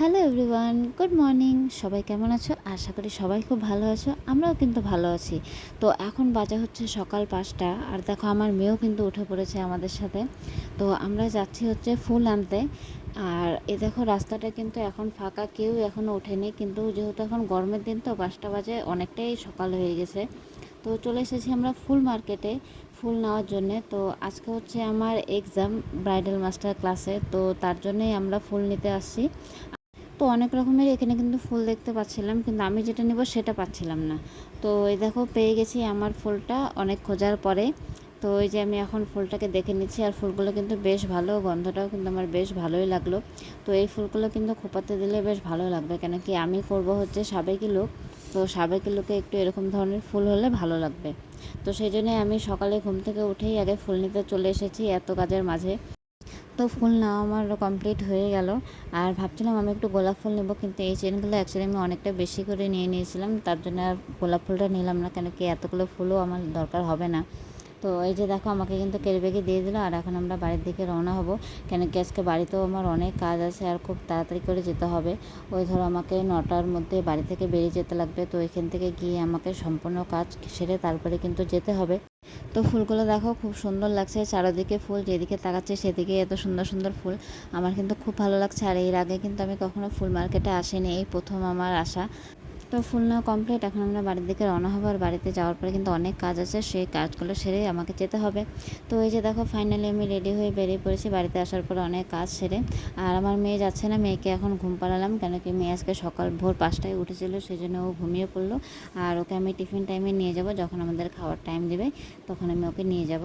Hello everyone good morning সবাই কেমন আছো? আশা করি সবাই খুব ভালো আছো। আমরাও কিন্তু ভালো আছি। তো এখন বাজে হচ্ছে সকাল পাঁচটা। আর দেখো, আমার মেয়েও কিন্তু উঠে পড়েছে আমাদের সাথে। তো আমরা যাচ্ছি হচ্ছে ফুল আনতে। আর এ দেখো, রাস্তাটা কিন্তু এখন ফাঁকা। কেউ এখনও ওঠেনি। কিন্তু যেহেতু এখন গরমের দিন, তো পাঁচটা বাজে অনেকটাই সকাল হয়ে গেছে। তো চলে এসেছি আমরা ফুল মার্কেটে ফুল নেওয়ার জন্যে। তো আজকে হচ্ছে আমার এক্সাম ব্রাইডাল মাস্টার ক্লাসে তো তার জন্যই আমরা ফুল নিতে আসছি। তো অনেক রকমের এখানে কিন্তু ফুল দেখতে পাচ্ছিলাম, কিন্তু আমি যেটা নেব সেটা পাচ্ছিলাম না। তো এই দেখো পেয়ে গেছি আমার ফুলটা অনেক খোঁজার পরে। তো ওই যে আমি এখন ফুলটাকে দেখে নিচ্ছি, আর ফুলগুলো কিন্তু বেশ ভালো, গন্ধটাও কিন্তু আমার বেশ ভালোই লাগল। তো এই ফুলগুলো কিন্তু খোপাতে দিলে বেশ ভালো লাগবে, কেন কি আমি করব হচ্ছে সাবেকি লোক। তো সাবেকি লোকে একটু এরকম ধরনের ফুল হলে ভালো লাগবে। তো সেই জন্যে আমি সকালে ঘুম থেকে উঠেই আগে ফুল নিতে চলে এসেছি এত কাজের মাঝে। তো ফুল না আমার কমপ্লিট হয়ে গেল। আর ভাবছিলাম আমি একটু গোলাপ ফুল নেব, কিন্তু এই চেনগুলো অ্যাকচুয়ালি আমি অনেকটা বেশি করে নিয়ে নিয়েছিলাম, তার জন্য আর গোলাপ ফুলটা নিলাম না, কেন কি এতগুলো ফুলও আমার দরকার হবে না। তো এই যে দেখো, আমাকে কিন্তু কেরিবেগে দিয়ে দিল, আর এখন আমরা বাড়ির দিকে রওনা হব। কেন কি আজকে বাড়িতেও আমার অনেক কাজ আছে, আর খুব তাড়াতাড়ি করে যেতে হবে। ওই ধরো আমাকে নটার মধ্যে বাড়ি থেকে বেরিয়ে যেতে লাগবে, তো এখান থেকে গিয়ে আমাকে সম্পূর্ণ কাজ সেরে তারপরে কিন্তু যেতে হবে। তো ফুলগুলো দেখো খুব সুন্দর লাগছে, চারিদিকে ফুল, যেদিকে তাকাচ্ছে সেদিকে এত সুন্দর সুন্দর ফুল। আমার কিন্তু খুব ভালো লাগছে, আর এর আগে কিন্তু আমি কখনো ফুল মার্কেটে আসিনি, এই প্রথম আমার আসা। তো ফুল নেওয়া কমপ্লিট এখন আমরা বাড়ির দিকে রওনা হব আর বাড়িতে যাওয়ার পরে কিন্তু অনেক কাজ আছে, সেই কাজগুলো সেরে আমাকে যেতে হবে। তো এই যে দেখো ফাইনালি আমি রেডি হয়ে বেরিয়ে পড়েছি, বাড়িতে আসার পরে অনেক কাজ সেরে। আর আমার মেয়ে যাচ্ছে না, মেয়েকে এখন ঘুম পাড়ালাম, কেন কি মেয়ে আজকে সকাল ভোর পাঁচটায় উঠেছিল, সেই জন্য ও ঘুমিয়ে পড়ল। আর ওকে আমি টিফিন টাইমে নিয়ে যাব, যখন আমাদের খাওয়ার টাইম দেবে, তখন আমি ওকে নিয়ে যাব।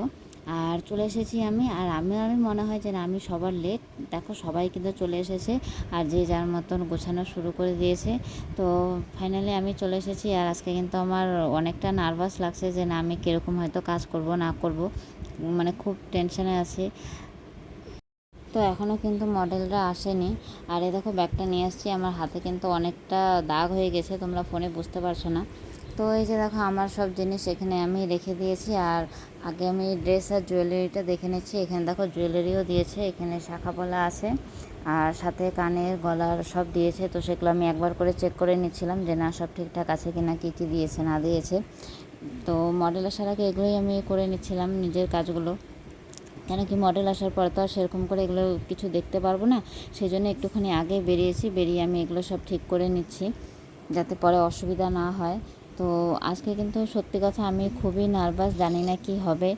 আর চলে এসেছি আমি, আর আমি আমি মনে হয় যে আমি সবার লেট দেখো, সবাই কিন্তু চলে এসেছে, আর যে যার মতন গোছানো শুরু করে দিয়েছে। তো ফাইনালি আমি চলে এসেছি, আর আজকে কিন্তু আমার অনেকটা নার্ভাস লাগছে যে না, আমি কীরকম হয়তো কাজ করব, না করব। মানে খুব টেনশনে আছি। তো এখনও কিন্তু মডেলরা আসেনি। আর এ দেখো ব্যাগটা নিয়ে আসছি। আমার হাতে কিন্তু অনেকটা দাগ হয়ে গেছে, তোমরা ফোনে বুঝতে পারছ না। তো এই যে দেখো, আমার সব জিনিস এখানে আমি রেখে দিয়েছি, আর আগে আমি ড্রেস আর জুয়েলারিটা দেখে নিচ্ছি। এখানে দেখো, জুয়েলারিও দিয়েছে, এখানে শাখা পলা আছে, আর সাথে কানের গলার সব দিয়েছে, তো সেগুলো আমি একবার করে চেক করে নিচ্ছিলাম যে না, সব ঠিকঠাক আছে কি না কী কী দিয়েছে, না দিয়েছে। তো মডেল আসার আগে এগুলোই আমি করে নিচ্ছিলাম নিজের কাজগুলো। কেন কি মডেল আসার পর তো আর সেরকম করে এগুলো কিছু দেখতে পারব না সেই জন্য একটুখানি আগে বেরিয়েছি, বেরিয়ে আমি এগুলো সব ঠিক করে নিচ্ছি, যাতে পরে অসুবিধা না হয়। তো আজকে কিন্তু সত্যি কথা আমি খুবই নার্ভাস জানি না কি হবে।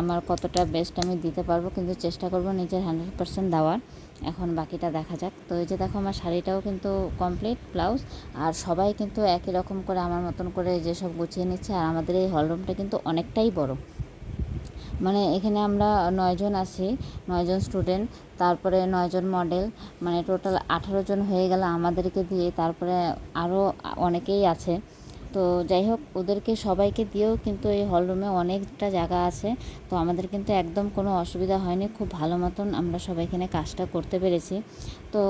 আমার কতটা বেস্ট আমি দিতে পারব, কিন্তু চেষ্টা করব নিজের হান্ড্রেড পার্সেন্ট দেওয়ার। এখন বাকিটা দেখা যাক। তো এই যে দেখো আমার শাড়িটাও কিন্তু কমপ্লিট ব্লাউজ আর সবাই কিন্তু একই রকম করে আমার মতন করে যেসব গুছিয়ে নিচ্ছে, আর আমাদের এই হলরুমটা কিন্তু অনেকটাই বড়। মানে এখানে আমরা নয়জন আছি নয়জন স্টুডেন্ট তারপরে নয়জন মডেল মানে টোটাল আঠারো জন হয়ে গেল আমাদেরকে দিয়ে, তারপরে আরও অনেকেই আছে। তো যাই হোক, ওদেরকে সবাইকে দিয়েও কিন্তু এই হলরুমে অনেকটা জায়গা আছে। তো আমাদের কিন্তু একদম কোনো অসুবিধা হয়নি, খুব ভালো মতন আমরা সবাই এখানে কাজটা করতে পেরেছি। তো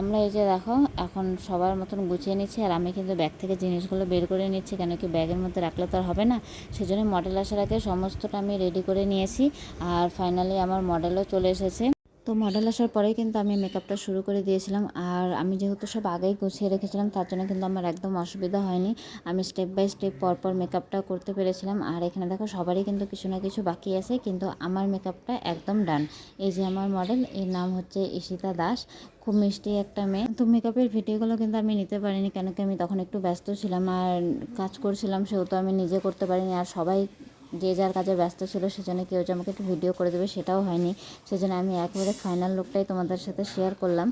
আমরা এই যে দেখো, এখন সবার মতন গুছিয়ে নিচ্ছি আর আমি কিন্তু ব্যাগ থেকে জিনিসগুলো বের করে নিচ্ছি, কেন কি ব্যাগের মধ্যে রাখলে তো আর হবে না। সেজন্য মডেল আসার আগে সমস্তটা আমি রেডি করে নিয়েছি। আর ফাইনালি আমার মডেলও চলে এসেছে। তো মডেল আসার পরেই কিন্তু আমি মেকআপটা শুরু করে দিয়েছিলাম। আর আমি যেহেতু সব আগেই গুছিয়ে রেখেছিলাম, তার জন্য কিন্তু আমার একদম অসুবিধা হয়নি। আমি স্টেপ বাই স্টেপ পরপর মেকআপটা করতে পেরেছিলাম। আর এখানে দেখো, সবারই কিন্তু কিছু না কিছু বাকি আছে, কিন্তু আমার মেকআপটা একদম ডান এই যে আমার মডেল এর নাম হচ্ছে ঈশিতা দাস। খুব মিষ্টি একটা মেয়ে। তো মেকআপের ভিডিওগুলো কিন্তু আমি নিতে পারিনি, কেন কি আমি তখন একটু ব্যস্ত ছিলাম আর কাজ করছিলাম, সেহেতু আমি নিজে করতে পারিনি। আর সবাই যে যার কাজে ব্যস্ত ছিল সেজন্য কেউ যে আমাকে একটু ভিডিও করে দেবে সেটাও হয়নি। সেজন্য আমি একেবারে ফাইনাল লুকটাই তোমাদের সাথে শেয়ার করলাম।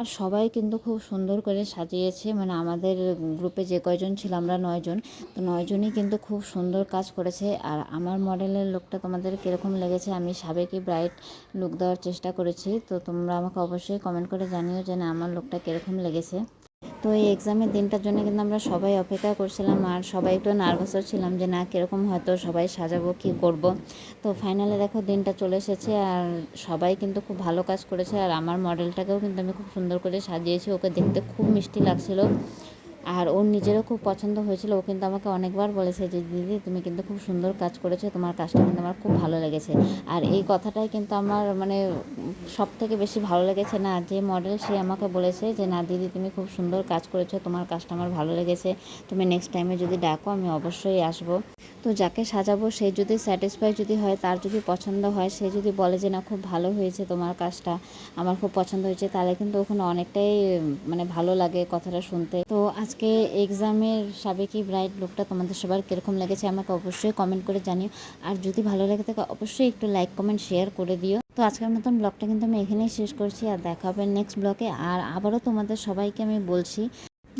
আর সবাই কিন্তু খুব সুন্দর করে সাজিয়েছে মানে আমাদের গ্রুপে যে কয়জন ছিল আমরা নয়জন তো নয়জনই কিন্তু খুব সুন্দর কাজ করেছে। আর আমার মডেলের লুকটা তোমাদের কীরকম লেগেছে, আমি সাবেকি ব্রাইট লুক দেওয়ার চেষ্টা করেছি। তো তোমরা আমাকে অবশ্যই কমেন্ট করে জানিও যে না, আমার লুকটা কীরকম লেগেছে। তো এই এক্সামের দিনটার জন্য কিন্তু আমরা সবাই অপেক্ষা করছিলাম আর সবাই একটু নার্ভাসও ছিলাম যে না, কীরকম হয়তো সবাই সাজাবো, কি করব। তো ফাইনালে দেখো দিনটা চলে এসেছে আর সবাই কিন্তু খুব ভালো কাজ করেছে আর আমার মডেলটাকেও কিন্তু আমি খুব সুন্দর করে সাজিয়েছি। ওকে দেখতে খুব মিষ্টি লাগছিল। আর ওর নিজেরও খুব পছন্দ হয়েছিল। ও কিন্তু আমাকে অনেকবার বলেছে যে দিদি তুমি কিন্তু খুব সুন্দর কাজ করেছ। তোমার কাজটা কিন্তু আমার খুব ভালো লেগেছে। আর এই কথাটাই কিন্তু আমার মানে সব থেকে বেশি ভালো লেগেছে না যে মডেল সে আমাকে বলেছে যে না দিদি তুমি খুব সুন্দর কাজ করেছ। তোমার কাজটা আমার ভালো লেগেছে। তুমি নেক্সট টাইমে যদি ডাকো আমি অবশ্যই আসব। তো যাকে সাজাবো, সে যদি স্যাটিসফাই যদি হয়, তার যদি পছন্দ হয়, সে যদি বলে যে, না, খুব ভালো হয়েছে তোমার কাজটা, আমার খুব পছন্দ হয়েছে, তাহলে কিন্তু ওখানে অনেকটাই মানে ভালো লাগে কথাটা শুনতে। তো আজকে এক্সামের সাবেকি ব্রাইট লুকটা তোমাদের সবার কীরকম লেগেছে, আমাকে অবশ্যই কমেন্ট করে জানিও। আর যদি ভালো লেগে থাকে, অবশ্যই একটু লাইক কমেন্ট শেয়ার করে দিও। তো আজকের মতন ব্লগটা কিন্তু আমি এখানেই শেষ করছি, আর দেখা হবে নেক্সট ব্লগে আর আবারও তোমাদের সবাইকে আমি বলছি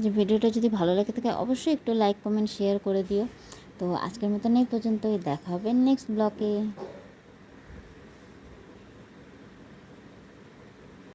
যে, ভিডিওটা যদি ভালো লাগে থাকে, অবশ্যই একটু লাইক কমেন্ট শেয়ার করে দিও। তো আজকের মতন এই পর্যন্তই। দেখা হবে নেক্সট ব্লগে